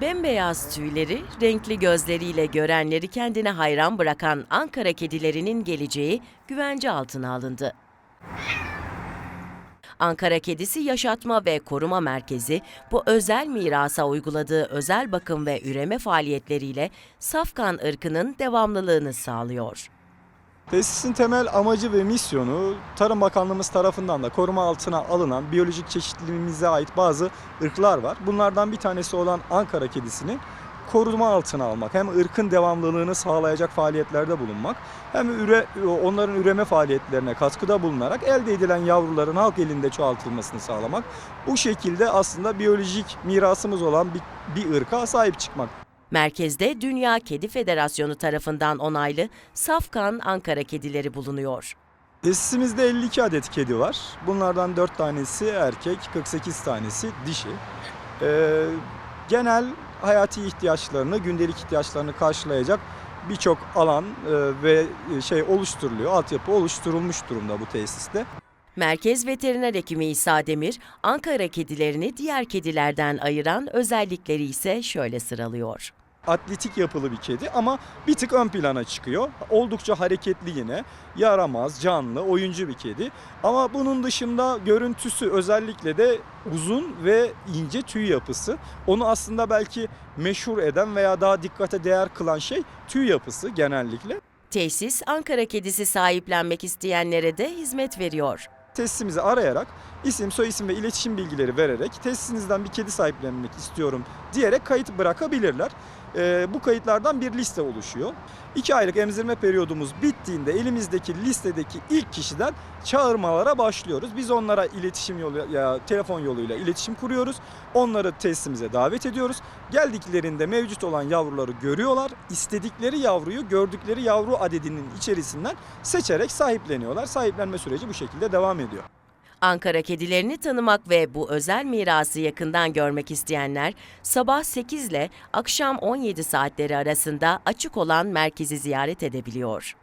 Bembeyaz tüyleri, renkli gözleriyle görenleri kendine hayran bırakan Ankara kedilerinin geleceği güvence altına alındı. Ankara Kedisi Yaşatma ve Koruma Merkezi bu özel mirasa uyguladığı özel bakım ve üreme faaliyetleriyle safkan ırkının devamlılığını sağlıyor. Tesisin temel amacı ve misyonu Tarım Bakanlığımız tarafından da koruma altına alınan biyolojik çeşitliliğimize ait bazı ırklar var. Bunlardan bir tanesi olan Ankara kedisini koruma altına almak. Hem ırkın devamlılığını sağlayacak faaliyetlerde bulunmak hem üre, onların üreme faaliyetlerine katkıda bulunarak elde edilen yavruların halk elinde çoğaltılmasını sağlamak. Bu şekilde aslında biyolojik mirasımız olan bir, bir ırka sahip çıkmak. Merkezde Dünya Kedi Federasyonu tarafından onaylı Safkan Ankara kedileri bulunuyor. Tesisimizde 52 adet kedi var. Bunlardan 4 tanesi erkek, 48 tanesi dişi. Ee, genel hayati ihtiyaçlarını, gündelik ihtiyaçlarını karşılayacak birçok alan e, ve şey oluşturuluyor. Altyapı oluşturulmuş durumda bu tesiste. Merkez Veteriner Hekimi İsa Demir, Ankara kedilerini diğer kedilerden ayıran özellikleri ise şöyle sıralıyor. Atletik yapılı bir kedi ama bir tık ön plana çıkıyor. Oldukça hareketli yine. Yaramaz, canlı, oyuncu bir kedi. Ama bunun dışında görüntüsü özellikle de uzun ve ince tüy yapısı. Onu aslında belki meşhur eden veya daha dikkate değer kılan şey tüy yapısı genellikle. Tesis, Ankara kedisi sahiplenmek isteyenlere de hizmet veriyor. Tesisimizi arayarak isim, soyisim ve iletişim bilgileri vererek tesisinizden bir kedi sahiplenmek istiyorum diyerek kayıt bırakabilirler. Ee, bu kayıtlardan bir liste oluşuyor. 2 aylık emzirme periyodumuz bittiğinde elimizdeki listedeki ilk kişiden çağırmalara başlıyoruz. Biz onlara iletişim yolu ya telefon yoluyla iletişim kuruyoruz. Onları tesisimize davet ediyoruz. Geldiklerinde mevcut olan yavruları görüyorlar. İstedikleri yavruyu gördükleri yavru adedinin içerisinden seçerek sahipleniyorlar. Sahiplenme süreci bu şekilde devam ediyor. Ankara kedilerini tanımak ve bu özel mirası yakından görmek isteyenler sabah 8 ile akşam 17 saatleri arasında açık olan merkezi ziyaret edebiliyor.